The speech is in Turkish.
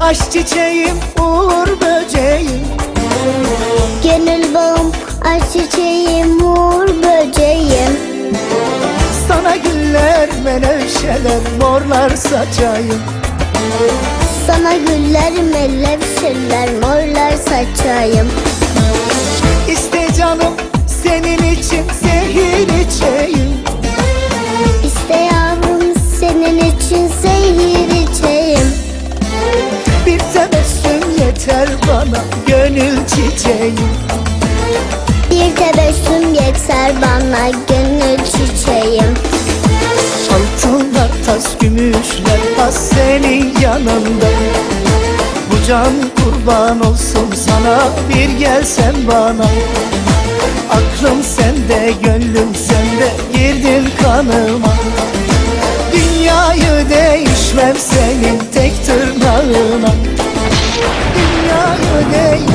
Aşk çiçeğim, uğur böceğim. Gönül bağım, aşk çiçeğim, uğur böceğim. Sana güller, menevşeler, morlar saçayım. Sana güller, melevşeler, morlar saçayım. İste canım, senin için zehir içeyim. İste yavrum senin için zehir yeter bana, gönül çiçeğim Bir tebessüm yeter bana gönül çiçeğim. Altınlar, tas, gümüşler, has senin yanında. Bu can kurban olsun sana, bir gelsen bana. Aklım sende, gönlüm sende, girdin kanıma. Dünyayı değişmem senin tek tırnağına Tek tırnağına